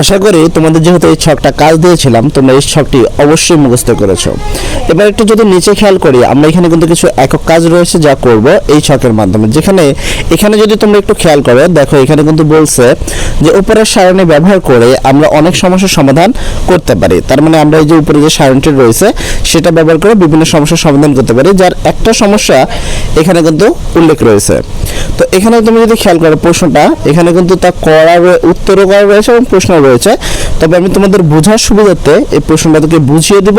আশা করি তোমাদের যেহেতু এই ছকটা কাজ দিয়েছিলাম, তোমরা এই ছকটি অবশ্যই মুখস্থ করেছ। এবার একটু যদি নিচে খেয়াল করি, আমরা এখানে কিন্তু কিছু একক কাজ রয়েছে যা করব এই ছকের মাধ্যমে। যেখানে, এখানে যদি তোমরা একটু খেয়াল করো, দেখো এখানে কিন্তু বলছে যে উপরের সারণী ব্যবহার করে আমরা অনেক সমস্যার সমাধান করতে পারি। তার মানে আমরা এই যে উপরে যে সারণীটি রয়েছে, সেটা ব্যবহার করে বিভিন্ন সমস্যার সমাধান করতে পারি। যার একটা সমস্যা এখানে কিন্তু উল্লেখ রয়েছে। তো এখানে তুমি যদি খেয়াল করো প্রশ্নটা, এখানে কিন্তু তা করা উত্তরও করা রয়েছে এবং প্রশ্ন রয়েছে। তবে আমি তোমাদের বোঝার সুবিধার্থে এই প্রশ্নটা তোকে বুঝিয়ে দিব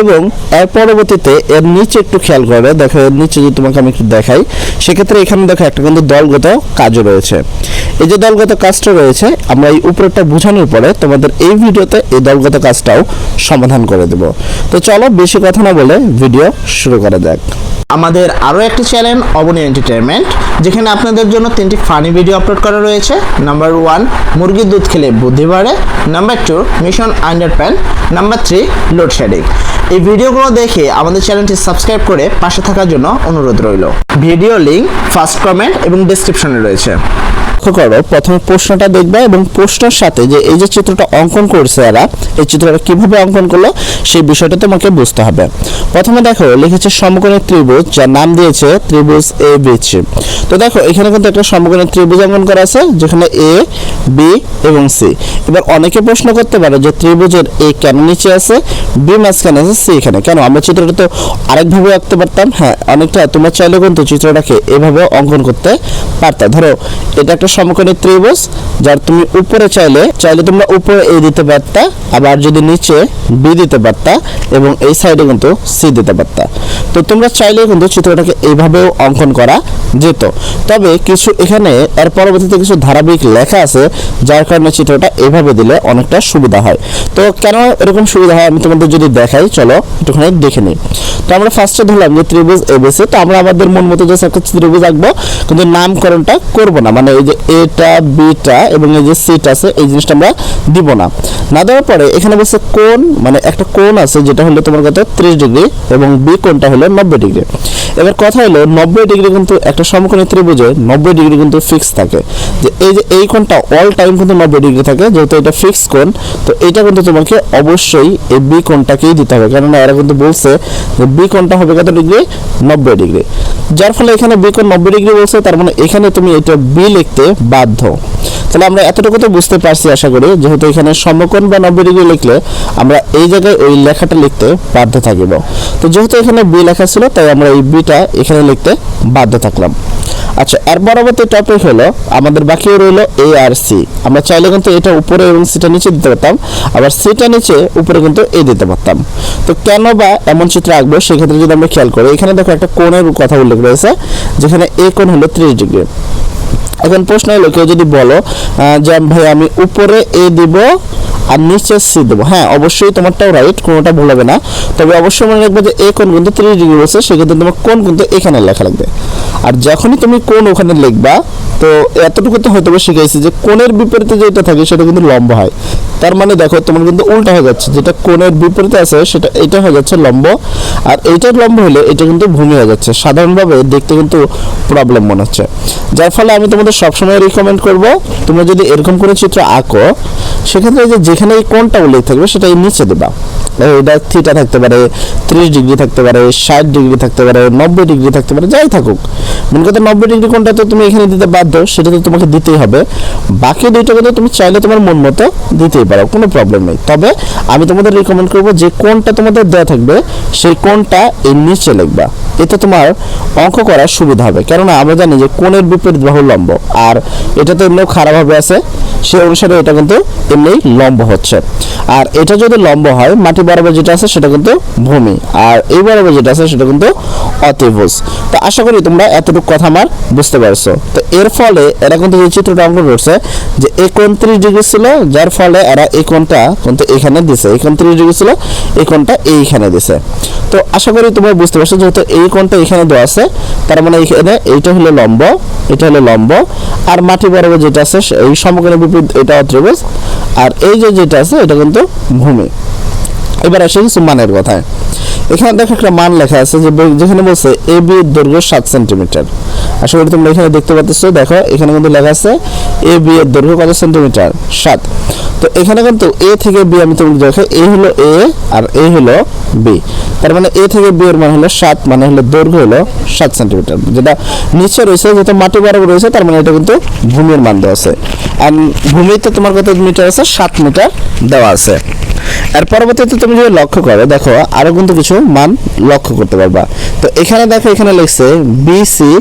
এবং এর পরবর্তীতে এর নিচে একটু খেয়াল করে, দেখো এর নিচে যদি তোমাকে আমি একটু দেখাই, সেক্ষেত্রে এখানে দেখো একটা কিন্তু দলগত কাজও রয়েছে। এই যে দলগত কাজটা রয়েছে, আমরা এই উপরেরটা বোঝানোর পরে তোমাদের এই ভিডিওতে এই দলগত কাজটাও সমাধান করে দেব। তো চলো বেশি কথা না বলে ভিডিও শুরু করা যাক আমাদের আরও একটি চ্যানেল, অবনী এন্টারটেনমেন্ট যেখানে আপনাদের জন্য তিনটি ফানি ভিডিও আপলোড করা রয়েছে। নাম্বার ওয়ান মুরগির দুধ খেলে বুদ্ধি বাড়ে। Number two mission under pan number three load shedding এই ভিডিওগুলো দেখে আমাদের চ্যানেলটি সাবস্ক্রাইব করে পাশে থাকার জন্য অনুরোধ রইল। ভিডিও লিঙ্ক ফার্স্ট কমেন্ট এবং ডিসক্রিপশনে রয়েছে। লক্ষ্য করো প্রথমে প্রশ্নটা দেখবে এবং প্রশ্নের সাথে যে এই যে চিত্রটা অঙ্কন করছে এরা, এই চিত্রটা কীভাবে অঙ্কন করল, সেই বিষয়টা তোমাকে বুঝতে হবে। প্রথমে দেখো, লিখেছে সমকোণী ত্রিভুজ, যার নাম দিয়েছে ত্রিভুজ এ বি সি তো দেখো, এখানে কিন্তু একটা সমকোণী ত্রিভুজ অঙ্কন করা আছে, যেখানে এ বি এবং সি এবার অনেকে প্রশ্ন করতে পারে যে ত্রিভুজের এ কেন নিচে আছে বি মাঝখানে আছে সি এখানে। কেন? আমরা চিত্রটা তো আরেকভাবে আঁকতে পারতাম হ্যাঁ অনেকটা তোমরা চাইলে কিন্তু চিত্রটাকে এভাবে অঙ্কন করতে পারতা। ধরো, এটা একটা সমকোণী ত্রিভুজ, যার তুমি উপরে চাইলে চাইলে তোমরা উপরে এ দিতে পারতা, আবার যদি নিচে বি দিতে পারতা, এবং এই সাইডে কিন্তু সি দিতে পারতা। তো তোমরা চাইলে কিন্তু চিত্রটাকে এইভাবেও অঙ্কন করা যেত। তবে কিছু এখানে এর পরবর্তীতে কিছু ধারাবাহিক লেখা আছে, যার কারণে চিত্রটা এভাবে দিলে অনেকটা সুবিধা হয়। তো কেন এরকম সুবিধা হয় আমি তোমাদের যদি দেখাই, চলো একটুখানি দেখে নিই। তো আমরা ফার্স্টে ধরলাম যে ত্রিভুজ এবিসি, তো আমরা আমাদের মন মতো যে একটা ত্রিভুজ আঁকবো, কিন্তু নামকরণটা করব না। মানে এই যে এটা, বিটা এবং এই যে সিটা আছে, এই জিনিসটা আমরা দিব না। না দেওয়ার পরে এখানে বলছে কোণ মানে একটা কোণ আছে যেটা হলো তোমার কত ত্রিশ ডিগ্রি এবং বি কোণটা হলো নব্বই ডিগ্রি। এবার কথা হলো নব্বই ডিগ্রি কিন্তু একটা সমকোণী ত্রিভুজে নব্বই ডিগ্রি কিন্তু ফিক্স থাকে। যে এই যে এই কোণটা অল টাইম কিন্তু নব্বই ডিগ্রি থাকে, যেহেতু এটা ফিক্স কোণ, তো এটা কিন্তু তোমাকে অবশ্যই এই বি কোণটাকেই দিতে হবে। কেননা এরা কিন্তু বলছে যে বি কোণটা হবে কত ডিগ্রি? নব্বই ডিগ্রি। যার ফলে এখানে বি কোণ নব্বই ডিগ্রি বলছে, তার মানে এখানে তুমি এটা বি লিখতে বাধ্য। তাহলে আমরা এতটুকু তো বুঝতে পারছি আশা করি, যেহেতু এখানে সমকোণ বা নব্বই ডিগ্রি লিখলে আমরা এই জায়গায় ওই লেখাটা লিখতে বাধ্য থাকিব। তো যেহেতু এখানে বি লেখা ছিল, তাই আমরা এই বিটা এখানে লিখতে বাধ্য থাকলাম। আচ্ছা এর পরবর্তী টপিক হলো, আমাদের বাকি রইল এ আর সি আমরা চাইলে কিন্তু এটা উপরে এবং সিটা নিচে দিতে পারতাম, আবার সিটা নিচে, উপরে কিন্তু এ দিতে পারতাম। তো কেন বা এমন চিত্র আঁকবো, সেক্ষেত্রে যদি আমরা খেয়াল করি, এখানে দেখো একটা কোণের কথা উল্লেখ রয়েছে, যেখানে এ কোণ হলো ত্রিশ ডিগ্রি। এখন প্রশ্ন হলো কেউ যদি বলো যে ভাই আমি উপরে এ দিব আর নিচে সি দেবো। হ্যাঁ অবশ্যই তোমারটাও রাইট কোনোটা ভুল হবে না। তবে অবশ্যই মনে রাখবে যে এ কোণ কিন্তু ত্রিশ ডিগ্রি বলছে সেক্ষেত্রে তোমার কোণ কিন্তু এখানে লেখা লাগবে। আর যখনই তুমি কোন ওখানে লিখবা, তো এতটুকু তো হয়তো শিখেছি যে কোণের বিপরীতে যেটা থাকে, সেটা কিন্তু লম্ব হয়। তার মানে দেখো, তোমার কিন্তু উল্টা হয়ে যাচ্ছে। যেটা কোণের বিপরীতে আছে, সেটা এটা হয়ে যাচ্ছে লম্ব। আর এইটার লম্ব হলে এটা কিন্তু ভূমি হয়ে যাচ্ছে। সাধারণভাবে দেখতে কিন্তু প্রবলেম মনে হচ্ছে। যার ফলে আমি তোমাদের সবসময় রিকমেন্ড করব, তোমরা যদি এরকম করে চিত্র আঁকো, সেক্ষেত্রে যে যেখানে এই কোণটা উল্লেখ থাকবে, সেটা এই নিচে দেবা। এটা থিটা থাকতে পারে, ত্রিশ ডিগ্রি থাকতে পারে, ষাট ডিগ্রি থাকতে পারে, নব্বই ডিগ্রি থাকতে পারে, যাই থাকুক। মেন কথা নব্বই ডিগ্রি কোণটা তো তুমি এখানে দিতে বাধ্য, সেটা তো তোমাকে দিতেই হবে। বাকি দুইটা কিন্তু তুমি চাইলে তোমার মন মতো দিতেই পারো, কোনো প্রবলেম নেই। তবে আমি তোমাদের রিকমেন্ড করব যে কোণটা তোমাদের দেওয়া থাকবে, সেই কোণটা এই নিচে লিখবা। এতে তোমার অঙ্ক করার সুবিধা হবে। কেননা আমরা জানি যে কোণের বিপরীত বাহু লম্ব, আর এটা তো এমনিও খারাপভাবে আছে সে অনুসারে এটা কিন্তু এমনি লম্ব হচ্ছে। আর এটা যদি লম্ব হয়, মাটি বরাবর যেটা আছে সেটা কিন্তু ভূমি, আর এই বরাবর যেটা আছে সেটা কিন্তু অতিভুজ। তো আশা করি তোমরা এতটুকু কথা আমার বুঝতে পারছ। তো এর ফলে এরা কিন্তু এই চিত্রটা অঙ্কন করছে যে একত্রিশ ডিগ্রি ছিল, যার ফলে এরা এই কোণটা কিন্তু এখানে দিছে। একত্রিশ ডিগ্রি ছিল, এই কোণটা এইখানে দিছে। তো আশা করি তোমরা বুঝতে পারছ, যেহেতু এই কোণটা এখানে দেওয়া আছে, তার মানে এখানে এইটা হলো লম্ব, এটা হলো লম্ব, আর মাটি বরাবর যেটা আছে এই সমকোণের বিপরীত, এটা অত্রিভুজ আর এই যে যেটা আছে, এটা কিন্তু ভূমি। এবার আসে কিছু মানের কথায়। এখানে দেখো একটা মান লেখা আছে যে যেখানে বলছে এ বি দৈর্ঘ্য সাত সেন্টিমিটার আশা করি তোমরা এখানে দেখতে পাচ্ছ দেখো, এখানে কিন্তু লেখা আছে এ বি এর দৈর্ঘ্য কত সেন্টিমিটার? সাত। তো এখানে কিন্তু এ থেকে বি আমি তোমাকে দেখো এ হলো এ আর এ হলো বি তার মানে এ থেকে বি এর মান হলো সাত মানে হলো দৈর্ঘ্য হলো সাত সেন্টিমিটার। যেটা নিচে রয়েছে, যেটা মাটি বরাবর রয়েছে, তার মানে এটা কিন্তু ভূমির মান দেওয়া আছে। আর ভূমিতে তোমার কত মিটার আছে? সাত মিটার দেওয়া আছে। আর পরবর্তীতে তুমি যদি লক্ষ্য করো, দেখো, আরও কিন্তু কিছু মান লক্ষ্য করতে পারবা। তো এখানে দেখো, এখানে লিখছে বিসি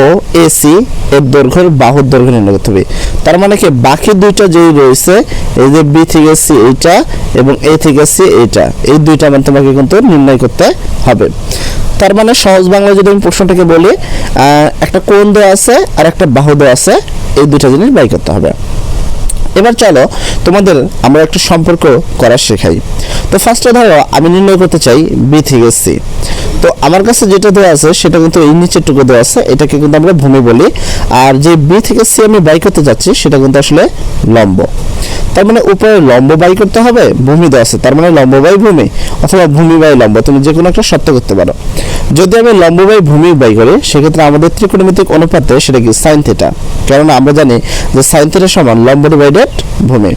ও এসি এর দৈর্ঘ্যের বাহুর দৈর্ঘ্য নির্ণয় করতে হবে। তার মানে কি, বাকি দুইটা যেই রয়েছে, এই যে বি থেকে সি এইটা এবং এ থেকে সি এইটা, এই দুইটা মান তোমাকে কিন্তু নির্ণয় করতে হবে। তার মানে সহজ বাংলা যদি আমি প্রশ্নটাকে বলি একটা কোণ দেওয়া আছে আর একটা বাহু দেওয়া আছে, এই দুইটা জিনিস বাই করতে হবে। এবার চলো তোমাদের আমরা একটু সম্পর্ক করা শেখাই। তো ফার্স্টে ধরো, আমি নির্ণয় করতে চাই বি থেকে সি তো আমার কাছে যেটা দেওয়া আছে, সেটা কিন্তু এই নিচের টুকু দেওয়া আছে, এটাকে কিন্তু আমরা ভূমি বলি। আর যে বি থেকে সি আমি বাই করতে যাচ্ছি, সেটা কিন্তু আসলে লম্ব। তার মানে উপরে লম্ব বাই করতে হবে, ভূমি দেওয়া আছে। তার মানে লম্ব বাই ভূমি অথবা ভূমি বাই লম্ব, তুমি যে কোনো একটা সত্য করতে পারো। যদি আমি লম্ব বাই ভূমি বাই করি, সেক্ষেত্রে আমাদের ত্রিকোণমিতিক অনুপাতে সেটা কি? সাইন থিটা কেননা আমরা জানি যে সাইন থিটা সমান লম্ব ডিভাইডেড ভূমি।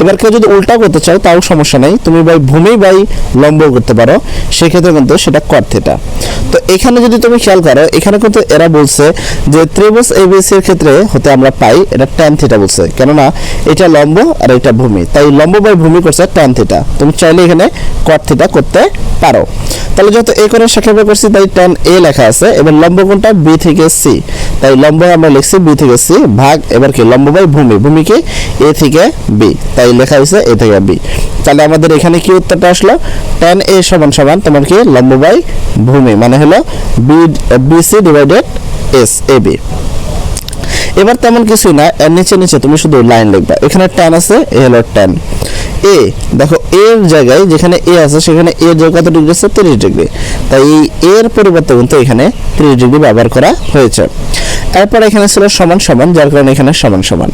এবার কেউ যদি উল্টা করতে চাও তাও সমস্যা নেই। তুমি বাই ভূমি বাই লম্ব করতে পারো। সেক্ষেত্রে কিন্তু সেটা কর থিটা তো এখানে যদি তুমি খেয়াল করো, এখানে কিন্তু এরা বলছে যে ত্রিভুজ এবিসি এর ক্ষেত্রে হতে আমরা পাই, এটা ট্যান থিটা বলছে। কেননা এটা লম্ব আর এটা ভূমি। তাই লম্ব বাই ভূমি করছে ট্যান থিটা তুমি চাইলে এখানে কট থিটা করতে পারো। তাহলে যেহেতু এ করে সাক্ষেপে করছি, তাই ট্যান এ লেখা আছে। এবং লম্ব কোনটা? বি থেকে সি তাই লম্ব আমরা লিখছি বি থেকে সি ভাগ এবার কি লম্ব ভূমি ভূমি কি এ থেকে বি। তাই লেখা হয়েছে এ থেকে বি। তাহলে আমাদের এখানে কি উত্তরটা আসলো? ট্যান এ সমান সমান তোমার কি? লম্ব ভূমি মানে হলো B B C divided S A B এবার তেমন কিছু না, এর নিচে নিচে তুমি শুধু লাইন লিখবা। এখানে ট্যান আছে, এ হলো ট্যান এ দেখো এর জায়গায় যেখানে এ আছে, সেখানে এর জায়গা কত ডিগ্রি আছে? তিরিশ ডিগ্রি। তাই এর পরিবর্তে কিন্তু এখানে তিরিশ ডিগ্রি ব্যবহার করা হয়েছে। এরপর এখানে ছিল সমান সমান, যার কারণে এখানে সমান সমান।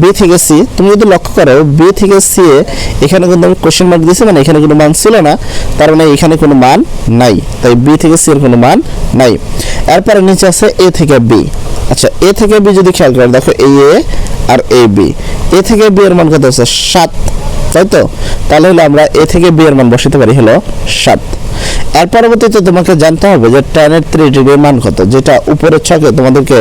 বি থেকে সি তুমি যদি লক্ষ্য করো বি থেকে সি এ এখানে কিন্তু আমি কোশ্চেন মার্ক দিয়েছি মানে এখানে কোনো মান ছিল না, তার মানে এখানে কোনো মান নাই। তাই বি থেকে সি এর কোনো মান নাই। এরপরে নিচে আছে এ থেকে বি আচ্ছা এ থেকে বি যদি খেয়াল করো, দেখো এই এ আর এ বি এ থেকে বি এর মান কত আছে? সাত। তাই তো? তাহলে হলো আমরা এ থেকে বি এর মান বসাতে পারি, হলো সাত। এর পরবর্তীতে তোমাকে জানতে হবে যে টেনের থ্রি ডিগ্রির মান কত, যেটা উপরের ছকে তোমাদেরকে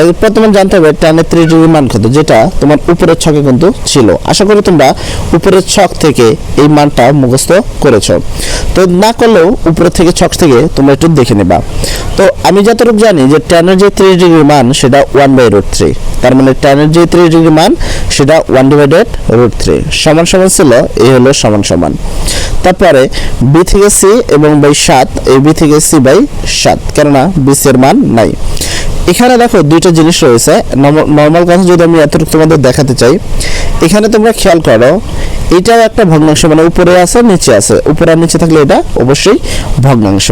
এরপর তোমার জানতে হবে টেনের থ্রি ডিগ্রির মান কত, যেটা তোমার উপরের ছকে কিন্তু ছিল। আশা করি তোমরা উপরের ছক থেকে এই মানটা মুখস্থ করেছ। তো না করলেও উপরের থেকে ছক থেকে তোমরা একটু দেখে নেবা। তো আমি যতটুকু জানি যে টেনের যে থ্রি ডিগ্রি মান, সেটা ওয়ান বাই রুট থ্রি তার মানে টেনের যে থ্রি ডিগ্রি মান সেটা ওয়ান ডিভাইডেড রুট থ্রি সমান সমান ছিল এই হলো সমান সমান। তারপরে বি থেকে সি এবং বাই সাত এই বি থেকে সি বাই সাত, কেননা বি সি এর মান নাই। এখানে দেখো দুইটা জিনিস রয়েছে। নর্মাল কথা যদি আমি এতটুকু তোমাদের দেখাতে চাই, এখানে তোমরা খেয়াল করো, এটাও একটা ভগ্নাংশ মানে উপরে আছে, নিচে আছে। উপরে আর নিচে থাকলে এটা অবশ্যই ভগ্নাংশ।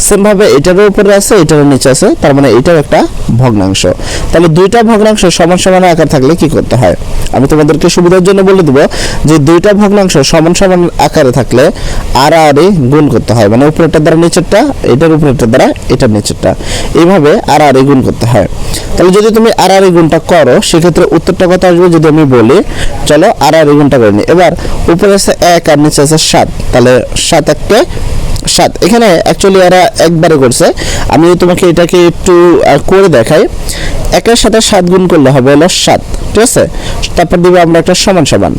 সেম ভাবে এটারও উপরে আছে, এটারও নিচে আছে, তার মানে এটাও একটা ভগ্নাংশ। তাহলে দুইটা ভগ্নাংশ সমান সমান আকার থাকলে কি করতে হয়? আমি তোমাদেরকে সুবিধার জন্য বলে দেবো যে দুইটা ভগ্নাংশ সমান সমান আকারে থাকলে আর আর গুণ করতে হয়। মানে উপরেরটা দ্বারা নিচেরটা, এটার উপরেরটা দ্বারা এটার নিচেরটা। এইভাবে আর আর গুণ করতে হয়। তাহলে যদি তুমি আর আর গুণটা করো, সেক্ষেত্রে উত্তরটা কত আসবে যদি আমি বলি? চলো আর গুণটা করে নিই। এবার উপরে আছে এক আর নিচে আছে সাত। তাহলে সাত একটা সাত। এখানে অ্যাকচুয়ালি এরা একবারে করছে। আমি তোমাকে এটাকে একটু করে দেখাই। একের সাথে সাত গুণ করলে হবে হলো সাত। ঠিক আছে? তারপর দিবে আমরা একটা সমান সমান।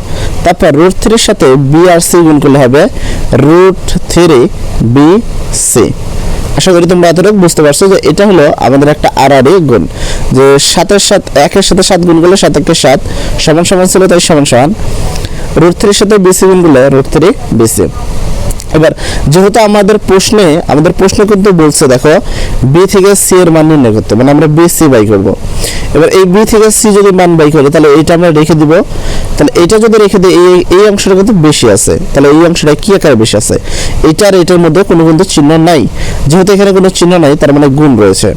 তারপর রুট থ্রির সাথে বি আর সি গুণ করলে হবে রুট থ্রি বি সি আশা করি তোমরা এতটুকু বুঝতে পারছ যে এটা হলো আমাদের একটা আর গুণ। যে সাতের সাত, একের সাথে সাত গুণ করলে সাত একে সাত সমান সমান ছিল, তাই সমান সমান। রুট থ্রির সাথে বিসি গুণ করলে রুট থ্রি বিসি এবার, যেহেতু আমাদের প্রশ্নে, আমাদের প্রশ্ন কিন্তু বলছে, দেখো বি থেকে সি এর মান নির্ণয় করতে মানে আমরা বি সি বাই করব। এবার এই বি থেকে সি যদি মান বাই করি, তাহলে এটা আমরা রেখে দিব তাহলে এটা যদি রেখে দিই, এই এই অংশটা কিন্তু বেশি আছে। তাহলে এই অংশটা কি আকারে বেশি আছে? এটার এটার মধ্যে কোনো কিন্তু চিহ্ন নাই। যেহেতু এখানে কোনো চিহ্ন নাই, তার মানে গুণ রয়েছে।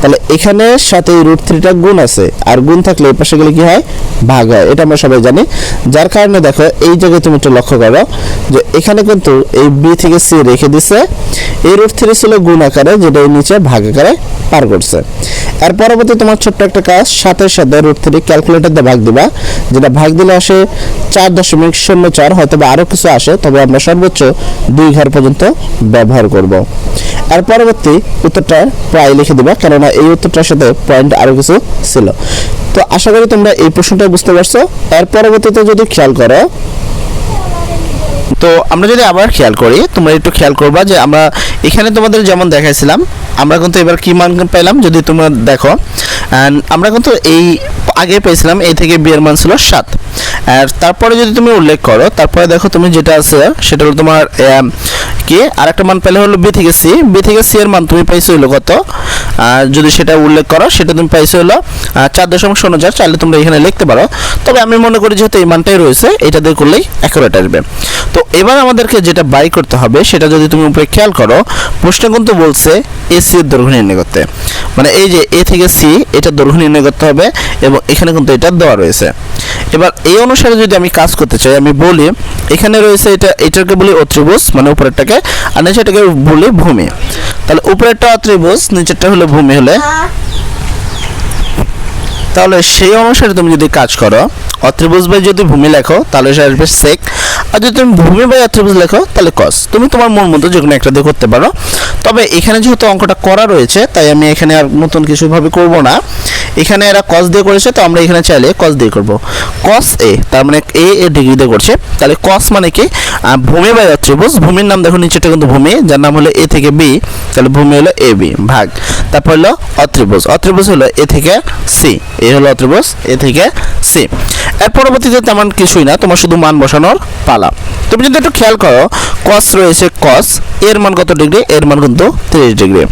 তাহলে এখানে সাথে রুট থ্রিটা গুণ আছে। আর গুণ থাকলে এই পাশে গেলে কি হয়? ভাগ হয়। এটা আমরা সবাই জানি। যার কারণে দেখো, এই জায়গায় তুমি একটু লক্ষ্য করো যে এখানে কিন্তু এই বি থেকে সি রেখে দিছে। এই রুট থ্রি ছিল গুণ আকারে, যেটা এই নিচে ভাগ আকারে পার করছে। এর পরবর্তী তোমার ছোট্ট একটা কাজ, সাথে সাথে রুট থ্রি ক্যালকুলেটর দিয়ে ভাগ দিবা, যেটা ভাগ দিলে আসে চার দশমিক শূন্য চার হয়তো বা আরও কিছু আসে, তবে আমরা সর্বোচ্চ দুই ঘর পর্যন্ত ব্যবহার করব। এর পরবর্তী উত্তরটা প্রায় লিখে দিবা, কেননা এই উত্তরটার সাথে পয়েন্ট আরও কিছু ছিল। তো আশা করি তোমরা এই প্রশ্নটা বুঝতে পারছ। এর পরবর্তীতে যদি খেয়াল করো, তো আমরা যদি আবার খেয়াল করি, তোমরা একটু খেয়াল করবা যে আমরা এখানে তোমাদের যেমন দেখাইছিলাম আমরা কিন্তু এবার কি মান পেলাম যদি তোমরা দেখো? আমরা কিন্তু এই আগে পেয়েছিলাম এই থেকে বিয়ের মান ছিল সাত। আর তারপরে যদি তুমি উল্লেখ করো, তারপরে দেখো তুমি যেটা আছে, সেটা হলো তোমার কি? আরেকটা মান পেলে হলো বি থেকে সি। বি থেকে সি এর মান তুমি পাইছো হলো কত? যদি সেটা উল্লেখ করো সেটা তুমি পাইছো হলো চার দশমিক শূন্য চার চাইলে তোমরা এখানে লিখতে পারো। তবে আমি মনে করি যেহেতু এই মানটাই রয়েছে, এটা দিয়ে করলেই অ্যাকুরেট আসবে। তো এবার আমাদেরকে যেটা বাই করতে হবে, সেটা যদি তুমি উপরে খেয়াল করো, প্রশ্ন কিন্তু বলছে এসি এর দৈর্ঘ্য নির্ণয় করতে। মানে এই যে এ থেকে সি এটা দৈর্ঘ্য নির্ণয় করতে হবে এবং এখানে কিন্তু এটা দেওয়া রয়েছে। এবার এই অনুসারে যদি আমি কাজ করতে চাই, আমি বলি, এখানে রয়েছে এটা, এটাকে বলি অত্রিভুজ মানে উপরেরটাকে, আর নিচেরটাকে বলি ভূমি। তাহলে উপরেরটা ত্রিভুজ নিচেরটা হলো ভূমি হলে। তাহলে সেই অনুসারে তুমি যদি কাজ করো অত্রিভুজ বাই যদি ভূমি লেখো তাহলে সে আসবে সেক আর যদি তুমি ভূমি বাই অত্রিভুজ লেখো তাহলে কস তুমি তোমার মন মতো যে কোনো একটা দিয়ে করতে পারো। তবে এখানে যেহেতু অঙ্কটা করা রয়েছে তাই আমি এখানে আর নতুন কিছু ভাবে করব না। এখানে এরা কস দিয়ে করেছে, তো আমরা এখানে চাইলে কস দিয়ে করব। কস এ তার মানে এ এ ডিগ্রি দিয়ে করছে। তাহলে কস মানে কি? ভূমি বাই অত্রিভুজ ভূমির নাম দেখো নিচেটা কিন্তু ভূমি, যার নাম হলো এ থেকে বি তাহলে ভূমি হলো এ বি ভাগ। তারপর হলো অত্রিভুজ। অত্রিভুজ হলো এ থেকে সি এ হলো অত্রিভুজ এ থেকে সি এর পরবর্তীতে তেমন কিছুই না, তোমার শুধু মান বসানোর পালা। তুমি যদি একটু খেয়াল করো কস রয়েছে কস এর মান কত ডিগ্রি এর মান কিন্তু তিরিশ ডিগ্রি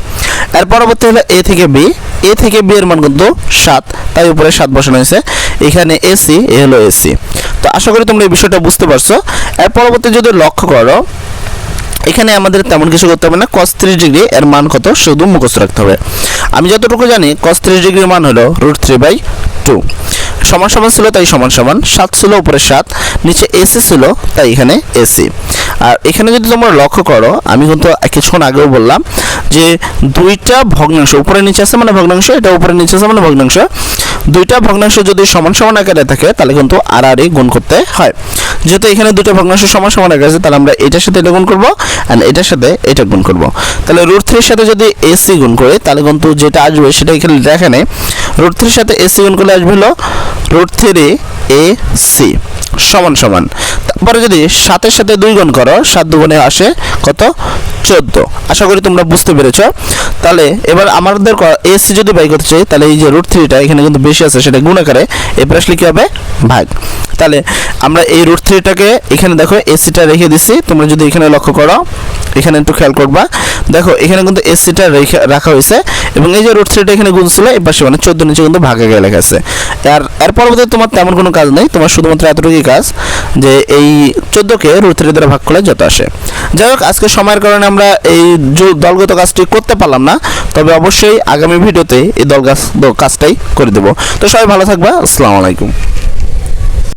এর পরবর্তী হলো এ থেকে বি এ থেকে বি এর মান কিন্তু সাত, তাই উপরে সাত বসানো হয়েছে। এখানে এসি এ হলো এসি তো আশা করি তোমরা এই বিষয়টা বুঝতে পারছ। এর পরবর্তী যদি লক্ষ্য করো, এখানে আমাদের তেমন কিছু করতে হবে না। cos 30 ডিগ্রি এর মান কত? শুধু মুখস্থ রাখতে হবে। আমি যতটুকু জানি, cos 30 ডিগ্রির মান হলো রুট থ্রি বাই টু সমান সমান ছিল, তাই সমান সমান। সাত ছিল, উপরে সাত। নিচে এসি ছিল, তাই এখানে এসি আর এখানে যদি তোমরা লক্ষ্য করো, আমি কিন্তু কিছুক্ষণ আগেও বললাম যে দুইটা ভগ্নাংশ উপরে নিচে আছে মানে ভগ্নাংশ, এটা উপরে নিচে আছে মানে ভগ্নাংশ। দুইটা ভগ্নাংশ যদি সমান সমান আকারে থাকে, তাহলে কিন্তু আর আর গুণ করতে হয়। যেহেতু এখানে দুটো ভগ্নাংশ সমান সমান আকারে আছে, তাহলে আমরা এটার সাথে এটা গুণ করব অ্যান্ড এটার সাথে এটা গুণ করব। তাহলে রুট থ্রির সাথে যদি এসি গুণ করি, তাহলে কিন্তু যেটা আসবে সেটা এখানে দেখা নেই। রুট থ্রির সাথে এসি গুণ করলে আসবে হলো রুট থ্রি এ সি সমান সমান। তারপরে যদি সাতের সাথে দুই গুণ করো, সাত দুগুণে আসে কত? চোদ্দ। আশা করি তোমরা বুঝতে পেরেছ। তাহলে এবার আমাদের এসি যদি বাই করতে চাই, তাহলে এই যে রুট থ্রিটা এখানে কিন্তু বেশি আছে, সেটা গুণ আকারে এরপর আসলে কি হবে? ভাগ। তাহলে আমরা এই রুট থ্রিটাকে এখানে দেখো এসিটা রেখে দিছি। তোমরা যদি এখানে লক্ষ্য করো, এখানে একটু খেয়াল করবা। দেখো, এখানে কিন্তু এসিটা রেখে রাখা হয়েছে। এবং এই যে রুট থ্রিটা এখানে গুণ ছিল এই পাশে মানে চোদ্দ নিচে কিন্তু ভাগে গিয়ে লেখা আছে। আর এর পরবর্তীতে তোমার তেমন কোনো কাজ নেই, তোমার শুধুমাত্র এতটুকুই কাজ যে এই চোদ্দোকে রুট থ্রি দ্বারা ভাগ করলে যত আসে। যাই হোক, আজকে সময়ের কারণে আমরা এই দলগত কাজটি করতে পারলাম না, তবে অবশ্যই আগামী ভিডিওতে এই দল কাজটাই করে দেবো। তো সবাই ভালো থাকবা, আসসালামু আলাইকুম।